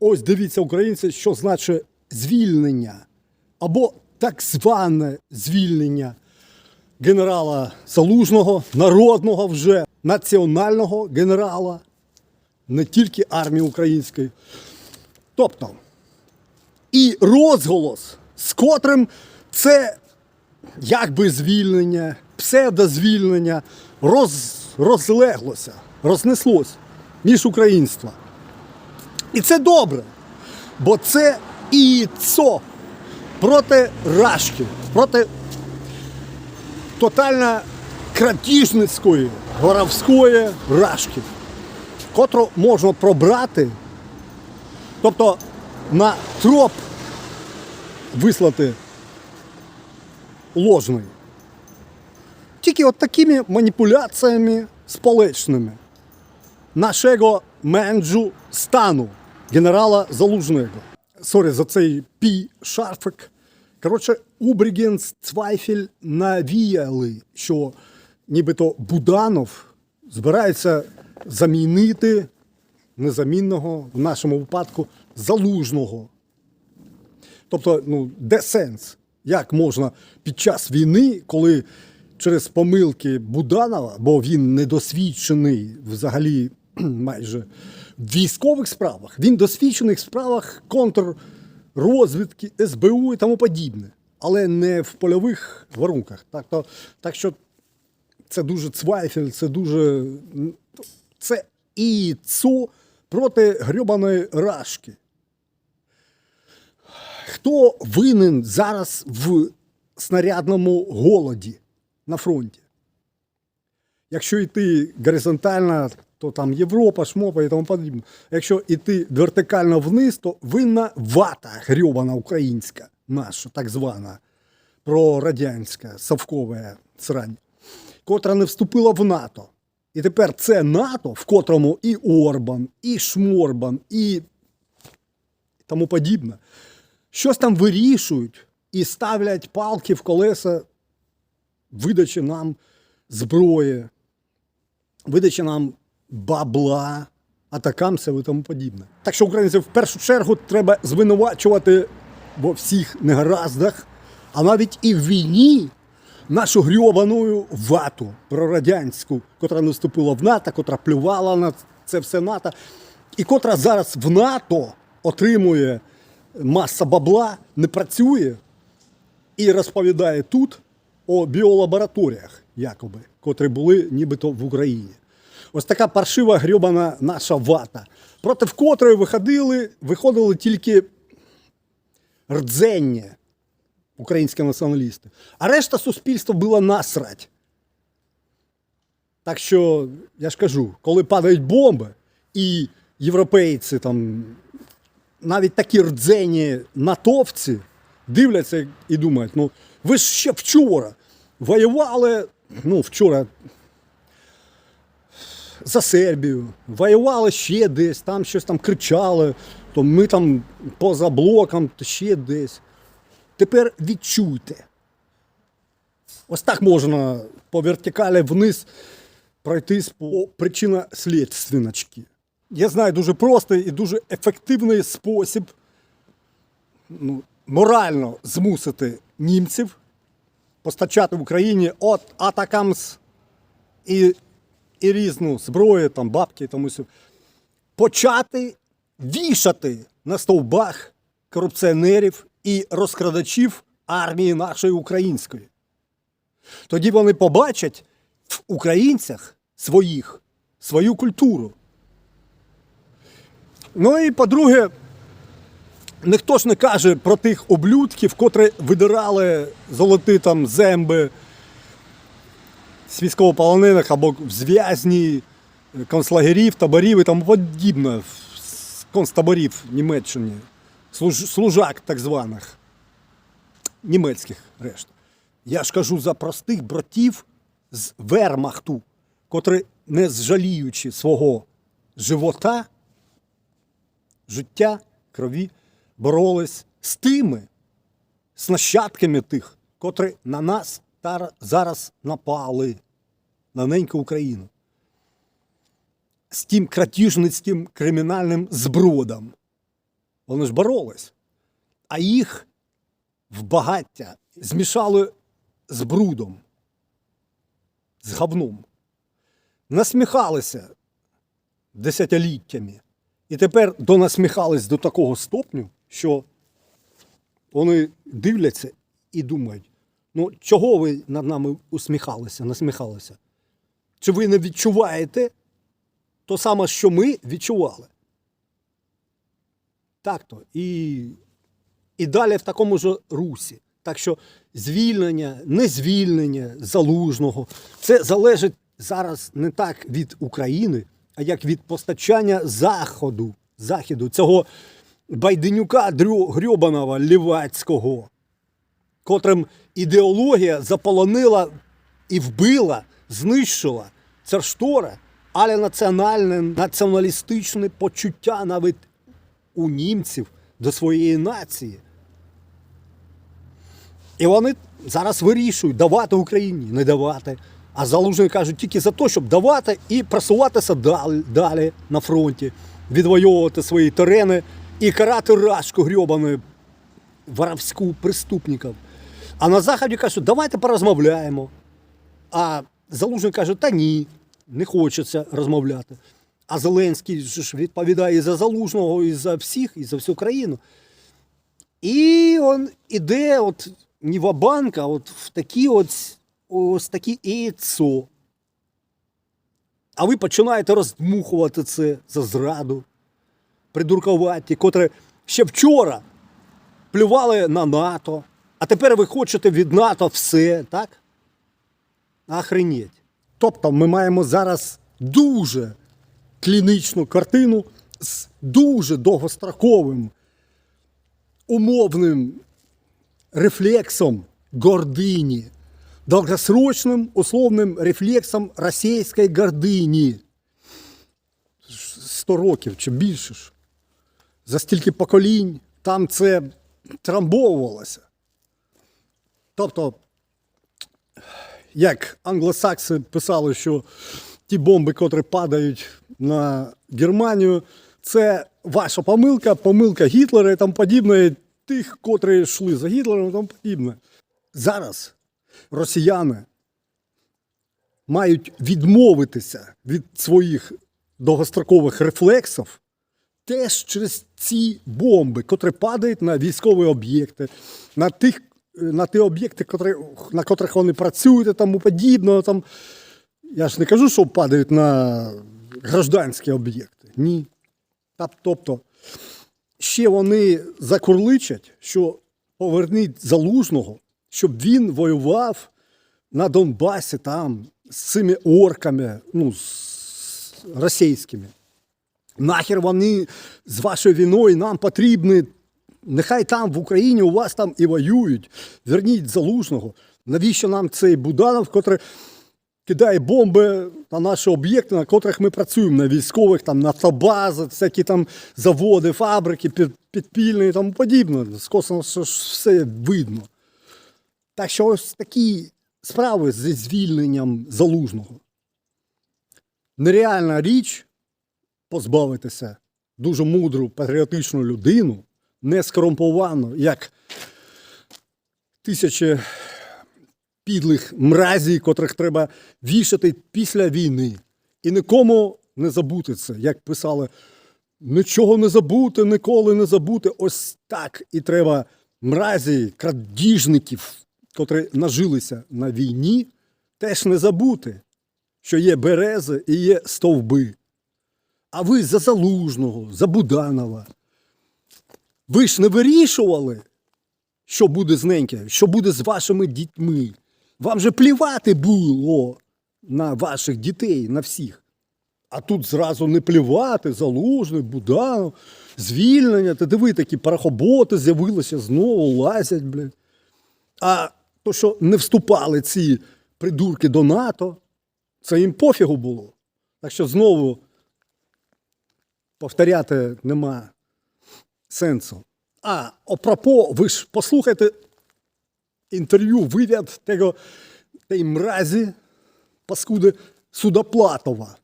ось дивіться, українці, що значить звільнення або так зване звільнення генерала Залужного, народного вже національного генерала, не тільки армії української. Тобто, і розголос, з котрим це якби звільнення, псевдозвільнення роз, розлеглося, рознеслось між українства. І це добре, бо це і ЦО проти Рашки, проти тотально кратіжницької, воровської Рашки, котру можна пробрати, тобто на троп вислати ложний. Тільки от такими маніпуляціями сполечними нашого менеджу стану генерала Залужного. Сорі за цей пі шарфик. Коротше, Убрігенс Цвайфель навіяли, що нібито Буданов збирається замінити незамінного в нашому випадку залужного. Тобто, ну, де сенс? Як можна під час війни, коли через помилки Буданова, бо він недосвідчений взагалі майже військових справах, він досвідчений в справах контррозвідки, СБУ і тому подібне, але не в польових варунках. Так, то, так що це дуже цвайфель, це дуже. Це і цо проти грьобаної рашки. Хто винен зараз в снарядному голоді на фронті? Якщо йти горизонтально, то там Європа, Шмопа і тому подібне. Якщо йти вертикально вниз, то винна вата грьобана українська, наша так звана, прорадянська, совкова срань, котра не вступила в НАТО. І тепер це НАТО, в котрому і Орбан, і Шморбан, і тому подібне, щось там вирішують і ставлять палки в колеса видачі нам зброї, видачі нам бабла, атакамсів і тому подібне. Так що українців в першу чергу треба звинувачувати во всіх негараздах, а навіть і в війні нашу грьобану вату прорадянську, котра не вступила в НАТО, котра плювала на це все НАТО, і котра зараз в НАТО отримує маса бабла, не працює і розповідає тут о біолабораторіях, якоби, котрі були нібито в Україні. Ось така паршива грьобана наша вата, проти котрої виходили, виходили тільки рдзення українські націоналісти. А решта суспільства було насрать. Так що, я ж кажу, коли падають бомби, і європейці, там, навіть такі рдзені натовці дивляться і думають, ну ви ж ще вчора воювали, ну, вчора за Сербію, воювали ще десь, там щось там кричали, то ми там поза блоком, то ще десь. Тепер відчуйте. Ось так можна по вертикалі вниз пройтись по причинно-слідственночці. Я знаю дуже простий і дуже ефективний спосіб ну, морально змусити німців постачати в Україні от атакамс і, і різну зброю, там, бабки і тому. Почати вішати на стовбах корупціонерів і розкрадачів армії нашої української. Тоді вони побачать в українцях своїх, свою культуру. Ну і по-друге, ніхто ж не каже про тих облюдків, котрі видирали золоті там земби з військовополонених або в зв'язні концлагерів, таборів і тому подібне, з концтаборів Німеччини, служ- служак так званих, німецьких решта. Я ж кажу за простих братів з Вермахту, котрі, не зжаліючи свого живота, життя, крові, боролись з тими, з нащадками тих, котрі на нас зараз напали на неньку Україну. З тим кратіжницьким кримінальним збродом. Вони ж боролись. А їх в багаття змішали з брудом, з говном. Насміхалися десятиліттями. І тепер донасміхались до такого стопню, що вони дивляться і думають: ну чого ви над нами усміхалися, насміхалися? Чи ви не відчуваєте то саме, що ми відчували? Так то. І, і далі в такому ж русі. Так що звільнення, не звільнення залужного це залежить зараз не так від України, а як від постачання заходу, західу, цього байденюка грьобаного лівацького, котрим ідеологія заполонила і вбила, знищила церштора, але національне, націоналістичне почуття навіть у німців до своєї нації. І вони зараз вирішують, давати Україні, не давати. А залужні кажуть тільки за те, щоб давати і просуватися далі, далі на фронті, відвоювати свої терени і карати рашку грьобану воровську преступників. А на Заході кажуть, давайте порозмовляємо. А Залужний каже, та ні, не хочеться розмовляти. А Зеленський ж відповідає і за Залужного, і за всіх, і за всю країну. І він іде от не в банк, а от в такі от ось такі яйцо. А ви починаєте роздмухувати це за зраду, придуркуваті, котре ще вчора плювали на НАТО, а тепер ви хочете від НАТО все, так? Охренеть. Тобто ми маємо зараз дуже клінічну картину з дуже довгостроковим умовним рефлексом гордыни, долгосрочным условним рефлексом російської гордині. 100 років чи більше ж. За стільки поколінь там це трамбовувалося. Тобто, як англосакси писали, що ті бомби, котрі падають на Германію, це ваша помилка, помилка Гітлера і тому подібне, тих, котрі йшли за Гітлером і тому подібне. Зараз росіяни мають відмовитися від своїх довгострокових рефлексів теж через ці бомби, котрі падають на військові об'єкти, на тих, на ті об'єкти, на котрих вони працюють і тому подібне. Там. Я ж не кажу, що падають на гражданські об'єкти. Ні. Тобто, ще вони закурличать, що поверніть залужного, щоб він воював на Донбасі там з цими орками, ну, з російськими. Нахер вони з вашою війною нам потрібні. Нехай там в Україні у вас там і воюють. Верніть залужного. Навіщо нам цей Буданов, котрий кидає бомби на наші об'єкти, на котрих ми працюємо, на військових, там, нафтобази, всякі там заводи, фабрики, підпільні і тому подібне. Ж все видно. Так що ось такі справи зі звільненням залужного. Нереальна річ позбавитися дуже мудру патріотичну людину, не скорумповану, як тисячі підлих мразій, котрих треба вішати після війни. І нікому не забути це, як писали, нічого не забути, ніколи не забути. Ось так і треба мразі, крадіжників, котрі нажилися на війні, теж не забути, що є берези і є стовби. А ви за Залужного, за Буданова. Ви ж не вирішували, що буде з неньки, що буде з вашими дітьми. Вам же плівати було на ваших дітей, на всіх. А тут зразу не плівати, залужний, Буданов, звільнення. Та диви, такі парахоботи з'явилися знову, лазять, блядь. А то, що не вступали ці придурки до НАТО, це їм пофігу було. Так що знову повторяти нема сенсу. А опропо, ви ж послухайте інтерв'ю, вивід того тієї мразі, паскуди Судоплатова.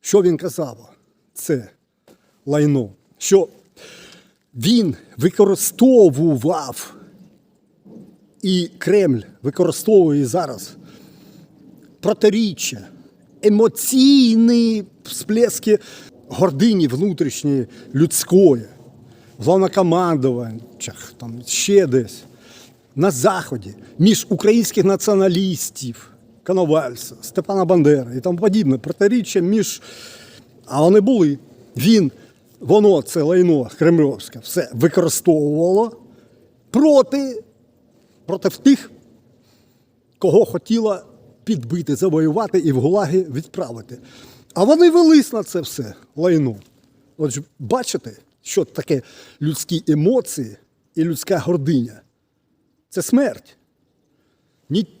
Що він казав? Це лайно. Що він використовував, і Кремль використовує зараз протиріччя, емоційні всплески гордині внутрішньої людської, головнокомандувачах, там ще десь, на Заході, між українських націоналістів, Коновальця, Степана Бандери і тому подібне, протиріччя між. А вони були. Він, воно, це лайно кремльовське, все використовувало проти, проти тих, кого хотіла підбити, завоювати і в гулаги відправити. А вони велись на це все лайно. Отже, бачите, що таке людські емоції і людська гординя? Це смерть.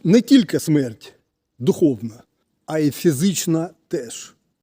Не тільки смерть духовна, а й фізична теж.